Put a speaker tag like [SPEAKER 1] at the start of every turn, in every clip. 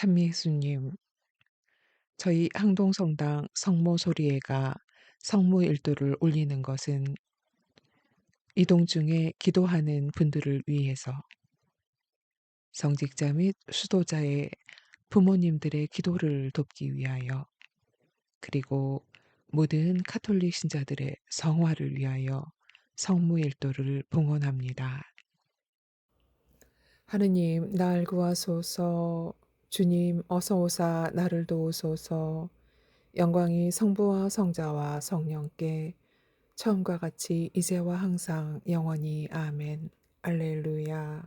[SPEAKER 1] 한미수님, 저희 항동성당 성모 소리회가 성모 일도를 올리는 것은 이동 중에 기도하는 분들을 위해서 성직자 및 수도자의 부모님들의 기도를 돕기 위하여 그리고 모든 카톨릭 신자들의 성화를 위하여 성모 일도를 봉헌합니다. 하느님, 날 구하소서. 주님, 어서 오사 나를 도우소서. 영광이 성부와 성자와 성령께 처음과 같이 이제와 항상 영원히 아멘. 알렐루야.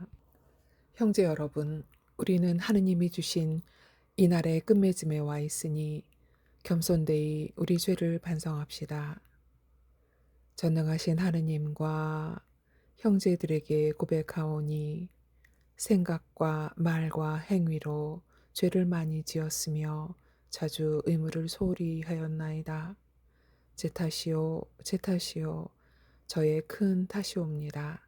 [SPEAKER 1] 형제 여러분, 우리는 하느님이 주신 이날의 끝맺음에 와 있으니 겸손되이 우리 죄를 반성합시다. 전능하신 하느님과 형제들에게 고백하오니 생각과 말과 행위로 죄를 많이 지었으며 자주 의무를 소홀히 하였나이다. 제 탓이요, 제 탓이요, 저의 큰 탓이옵니다.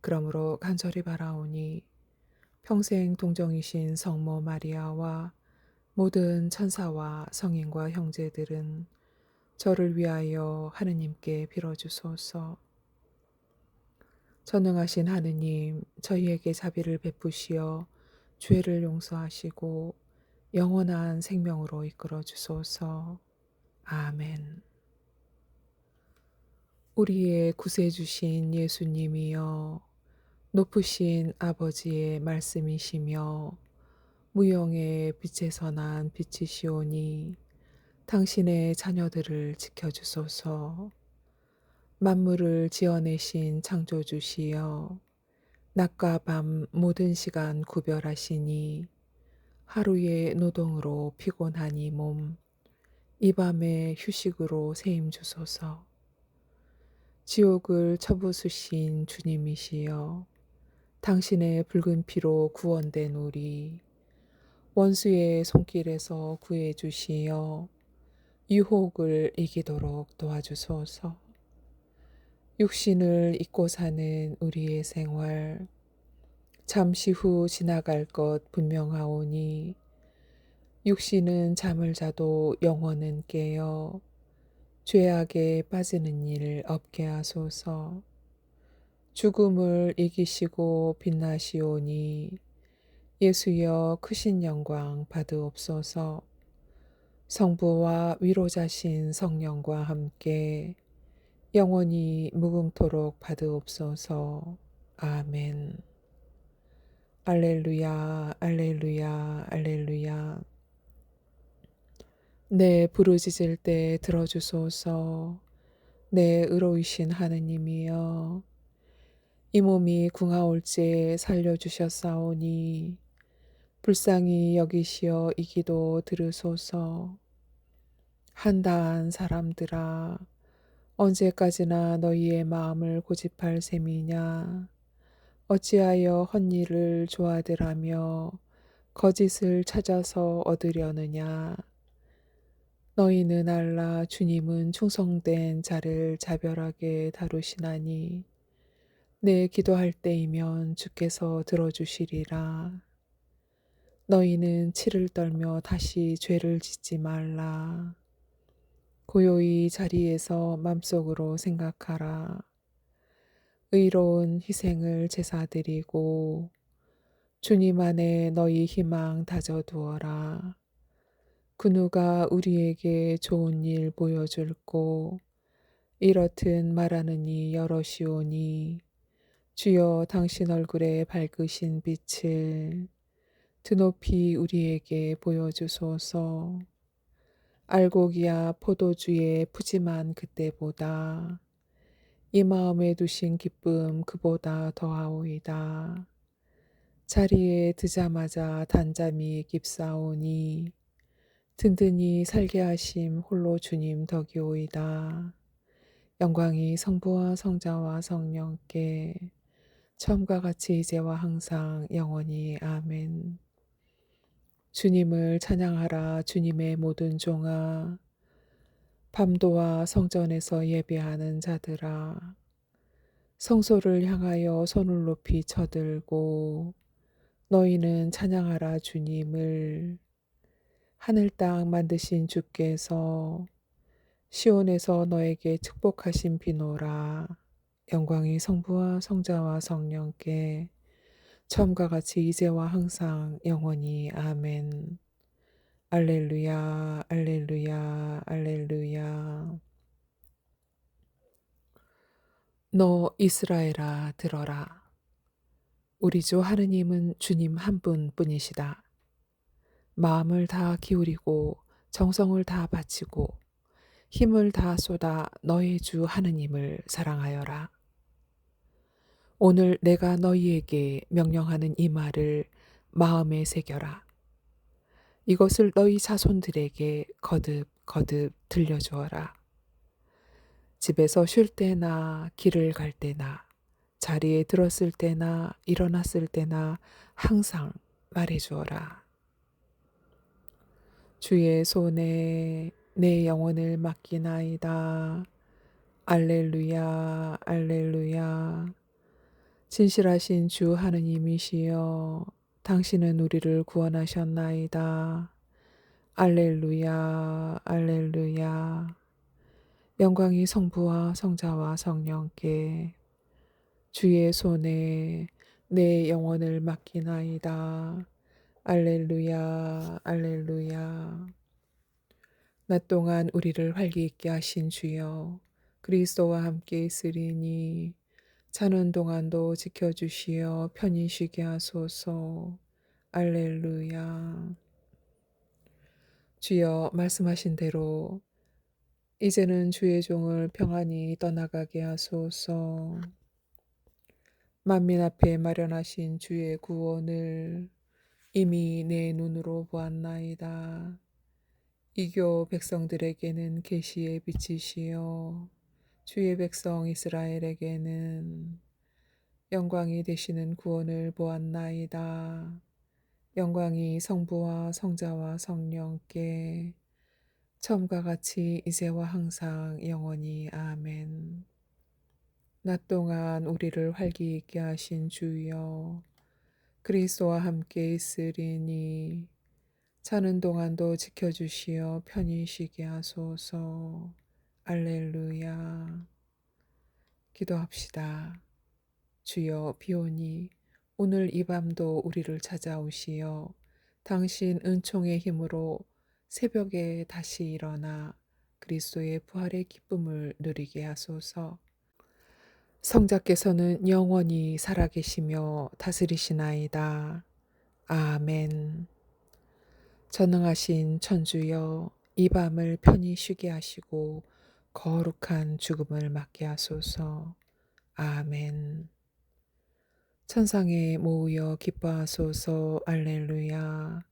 [SPEAKER 1] 그러므로 간절히 바라오니 평생 동정이신 성모 마리아와 모든 천사와 성인과 형제들은 저를 위하여 하느님께 빌어주소서. 전능하신 하느님, 저희에게 자비를 베푸시어 죄를 용서하시고 영원한 생명으로 이끌어 주소서. 아멘. 우리의 구세주신 예수님이여, 높으신 아버지의 말씀이시며, 무영의 빛에서 난 빛이시오니, 당신의 자녀들을 지켜주소서. 만물을 지어내신 창조주시여 낮과 밤 모든 시간 구별하시니 하루의 노동으로 피곤하니 몸, 이 밤의 휴식으로 세임 주소서. 지옥을 쳐부수신 주님이시여 당신의 붉은 피로 구원된 우리 원수의 손길에서 구해 주시어 유혹을 이기도록 도와주소서. 육신을 잊고 사는 우리의 생활, 잠시 후 지나갈 것 분명하오니, 육신은 잠을 자도 영혼은 깨어 죄악에 빠지는 일 없게 하소서. 죽음을 이기시고 빛나시오니 예수여 크신 영광 받으옵소서. 성부와 위로자신 성령과 함께 영원히 무궁토록 받으옵소서. 아멘. 알렐루야, 알렐루야, 알렐루야. 내 부르짖을 때 들어주소서. 내 의로이신 하느님이여. 이 몸이 궁하올지 살려주셨사오니 불쌍히 여기시어 이기도 들으소서. 한다한 사람들아 언제까지나 너희의 마음을 고집할 셈이냐? 어찌하여 헛일을 좋아들하며 거짓을 찾아서 얻으려느냐? 너희는 알라 주님은 충성된 자를 자별하게 다루시나니 내 기도할 때이면 주께서 들어주시리라. 너희는 치를 떨며 다시 죄를 짓지 말라. 고요히 자리에서 맘속으로 생각하라. 의로운 희생을 제사드리고 주님 안에 너희 희망 다져두어라. 그 누가 우리에게 좋은 일 보여줄고 이렇듯 말하느니 여럿이오니 주여 당신 얼굴에 밝으신 빛을 드높이 우리에게 보여주소서. 알곡이야 포도주의 푸짐한 그때보다 이 마음에 두신 기쁨 그보다 더하오이다. 자리에 드자마자 단잠이 깁사오니 든든히 살게 하심 홀로 주님 덕이오이다. 영광이 성부와 성자와 성령께 처음과 같이 이제와 항상 영원히 아멘. 주님을 찬양하라 주님의 모든 종아. 밤도와 성전에서 예배하는 자들아 성소를 향하여 손을 높이 쳐들고 너희는 찬양하라 주님을. 하늘 땅 만드신 주께서 시온에서 너에게 축복하신 비노라. 영광이 성부와 성자와 성령께 처음과 같이 이제와 항상 영원히 아멘. 알렐루야, 알렐루야, 알렐루야. 너 이스라엘아 들어라. 우리 주 하느님은 주님 한 분뿐이시다. 마음을 다 기울이고 정성을 다 바치고 힘을 다 쏟아 너의 주 하느님을 사랑하여라. 오늘 내가 너희에게 명령하는 이 말을 마음에 새겨라. 이것을 너희 자손들에게 거듭 거듭 들려주어라. 집에서 쉴 때나 길을 갈 때나 자리에 들었을 때나 일어났을 때나 항상 말해주어라. 주의 손에 내 영혼을 맡기나이다. 알렐루야, 알렐루야. 진실하신 주 하느님이시여, 당신은 우리를 구원하셨나이다. 알렐루야, 알렐루야. 영광이 성부와 성자와 성령께 주의 손에 내 영혼을 맡기나이다. 알렐루야, 알렐루야. 낮 동안 우리를 활기 있게 하신 주여, 그리스도와 함께 있으리니 자는 동안도 지켜주시어 편히 쉬게 하소서. 알렐루야. 주여 말씀하신 대로 이제는 주의 종을 평안히 떠나가게 하소서. 만민 앞에 마련하신 주의 구원을 이미 내 눈으로 보았나이다. 이교 백성들에게는 계시의 빛이시여 주의 백성 이스라엘에게는 영광이 되시는 구원을 보았나이다. 영광이 성부와 성자와 성령께 처음과 같이 이제와 항상 영원히 아멘. 낮 동안 우리를 활기 있게 하신 주여 그리스도와 함께 있으리니 자는 동안도 지켜주시어 편히 쉬게 하소서. 알렐루야. 기도합시다. 주여 비오니 오늘 이 밤도 우리를 찾아오시어 당신 은총의 힘으로 새벽에 다시 일어나 그리스도의 부활의 기쁨을 누리게 하소서. 성자께서는 영원히 살아계시며 다스리시나이다. 아멘. 전능하신 천주여, 이 밤을 편히 쉬게 하시고 거룩한 죽음을 맞게 하소서. 아멘. 천상에 모으여 기뻐하소서. 알렐루야.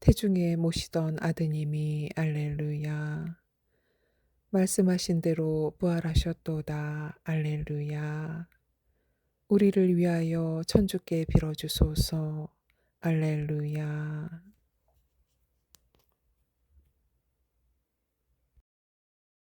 [SPEAKER 1] 태중에 모시던 아드님이 알렐루야. 말씀하신 대로 부활하셨도다. 알렐루야. 우리를 위하여 천주께 빌어주소서. 알렐루야.